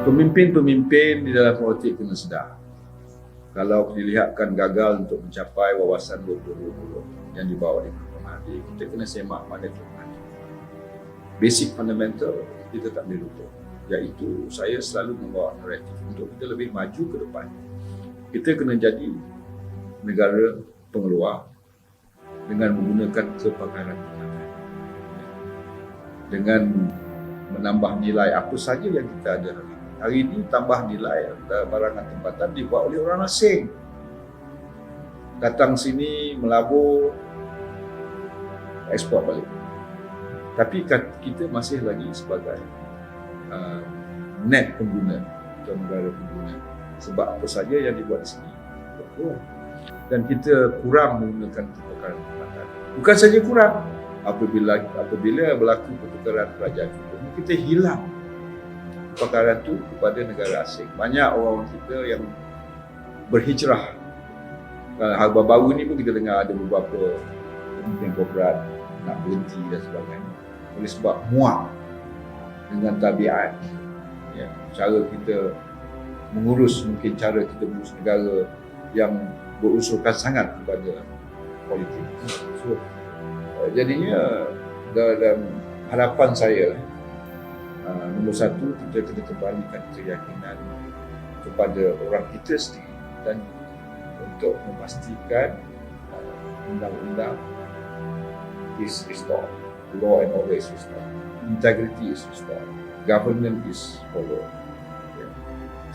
Pemimpin-pemimpin di dalam politik kena sedar. Kalau dilihatkan gagal untuk mencapai wawasan 2020 yang dibawa Prof. Mahdi, kita kena semak pada. Mahdi. Basic fundamental kita tak boleh lupa. Iaitu saya selalu membawa naratif untuk kita lebih maju ke depan. Kita kena jadi negara pengeluar dengan menggunakan kepakaran pertahanan. Dengan menambah nilai apa saja yang kita ada hari ini. Hari ini tambah nilai barangan tempatan dibuat oleh orang asing. Datang sini melabur, ekspor balik. Tapi kita masih lagi sebagai uh, net pengguna atau negara pengguna. Sebab apa saja yang dibuat di sini berkurang. Dan kita kurang menggunakan pertukaran tempatan. Bukan saja kurang, apabila apabila berlaku pertukaran kerajaan hukum, kita hilang pertukaran itu kepada negara asing. Banyak orang kita yang berhijrah. Hal baru ni pun kita dengar ada beberapa pemimpin korporat nak berhenti dan sebagainya. Oleh sebab muak dengan tabiat. Ya, cara kita mengurus, mungkin cara kita mengurus negara yang berusulkan sangat kepada politik. So, jadinya dalam harapan saya uh, nombor satu kita kena kembalikan keyakinan kepada orang kita sendiri dan untuk memastikan uh, undang-undang is restored law. And order is restored integrity is restored governance is followed ya.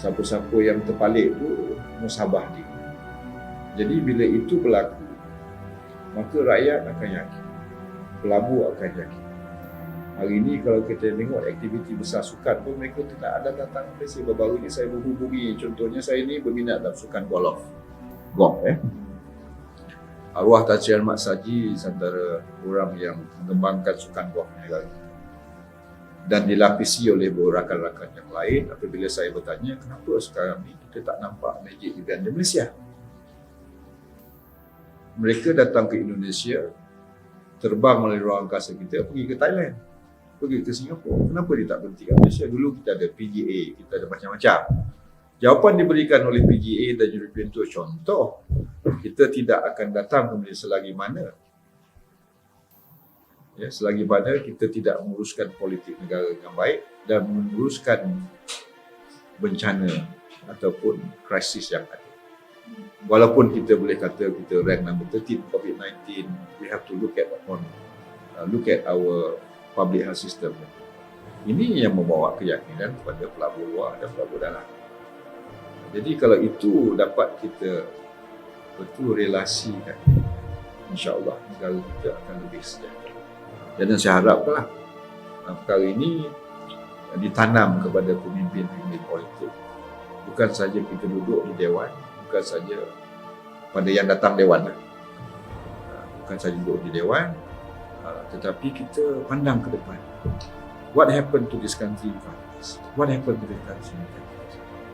siapa-siapa yang terpalik tu musabah dia. Jadi bila itu berlaku maka rakyat akan yakin. Pelabur akan yakin. Hari ini kalau kita tengok aktiviti besar sukan pun mereka tidak ada datang Malaysia. Baru-baru ini saya menghubungi contohnya saya ini berminat dalam sukan golf. Golf eh. Arwah Tan Sri Ahmad Saji antara orang yang mengembangkan sukan golf negara dan dilapisi oleh rakan-rakan yang lain apabila saya bertanya kenapa sekarang ini kita tak nampak magic event di Malaysia mereka datang ke Indonesia terbang melalui ruang angkasa kita pergi ke Thailand pergi ke Singapura kenapa dia tak berhenti? Kat Malaysia dulu kita ada PGA kita ada macam-macam. Jawapan diberikan oleh PGA dan European Tour contoh kita tidak akan datang ke Malaysia selagi mana. Ya, selagi mana kita tidak menguruskan politik negara dengan baik dan menguruskan bencana ataupun krisis yang ada. Walaupun kita boleh kata kita rank number 13 COVID-19 we have to look at on uh, look at our public health system. Ini yang membawa keyakinan kepada pelabur luar dan pelabur dalam. Jadi kalau itu dapat kita betul relasikan insyaAllah negara kita akan lebih sejahtera. Dan saya haraplah uh, perkara ini ditanam kepada pemimpin-pemimpin politik. Bukan saja kita duduk di dewan bukan saja pada yang datang dewan lah. bukan saja duduk di dewan ah, tetapi kita pandang ke depan. What happened to this country what happened to this country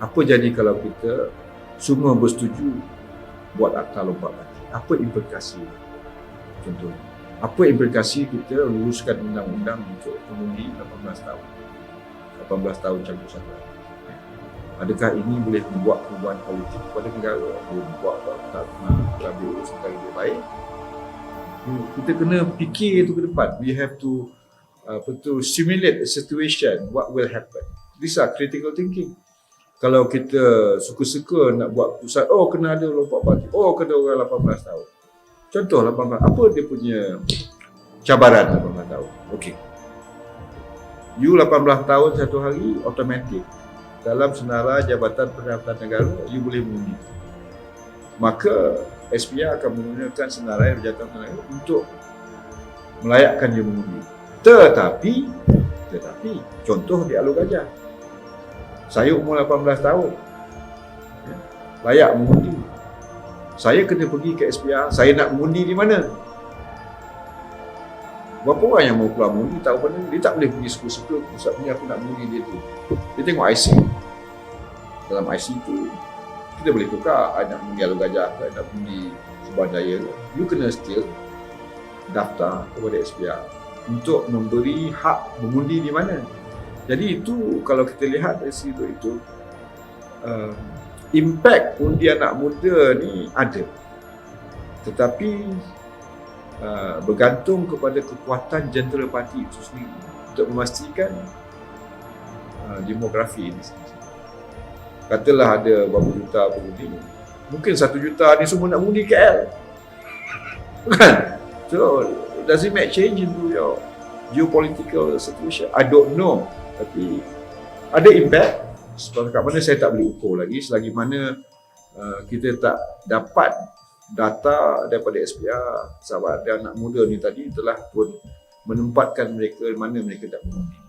apa jadi kalau kita semua bersetuju buat akta lompat mati apa implikasi? Contohnya apa implikasi kita luruskan undang-undang untuk pengundi 18 tahun? 18 tahun campur satu adakah ini boleh membuat perubahan politik kepada negara? Boleh membuat tak negara lebih baik kita kena fikir itu ke depan. We have to uh, betul simulate a situation what will happen. These are critical thinking. Kalau kita suka-suka nak buat pusat oh kena ada lompat parti oh kena orang 18 tahun. Contoh 18 apa dia punya cabaran 18 tahun? Okey. You 18 tahun satu hari automatic. Dalam senarai Jabatan Pendapatan Negara you boleh mengundi maka SPR akan menggunakan senarai Jabatan Negara untuk melayakkan dia mengundi. Tetapi tetapi contoh di Alur Gajah. Saya umur 18 tahun. Ya, layak mengundi. Saya kena pergi ke SPR saya nak mengundi di mana? Berapa orang yang mau keluar mengundi tahu mana dia tak boleh pergi suka-suka pusat punya aku nak mengundi dia tu. Dia tengok IC. Dalam IC tu kita boleh tukar I nak mengundi Alur Gajah ke nak mengundi Subang Jaya You kena still daftar kepada SPR untuk memberi hak mengundi di mana. Jadi itu kalau kita lihat dari situ itu uh, impact undi anak muda ni ada. Tetapi uh, bergantung kepada kekuatan jentera parti itu sendiri untuk memastikan uh, demografi ini sendiri. Katalah ada berapa juta pengundi. Mungkin satu juta ni semua nak mengundi KL. Kan? So, does it make change into your geopolitical situation? I don't know. Tapi ada impact. Sebab kat mana saya tak boleh ukur lagi selagi mana uh, kita tak dapat data daripada SPR sahabat dan anak muda ni tadi telah pun menempatkan mereka mana mereka tak mengundi.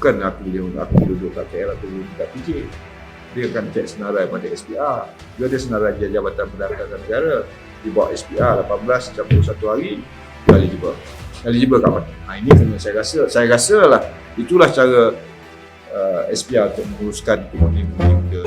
Bukan aku dia aku duduk kat KL atau duduk kat PJ. Dia akan cek senarai pada SPR. Dia ada senarai Jabatan Pendapatan Negara di bawah SPR 18 campur satu hari dia eligible. Eligible kat mana? Ha, ini kena saya rasa, saya rasa lah itulah cara uh, SPR untuk menguruskan ekonomi ke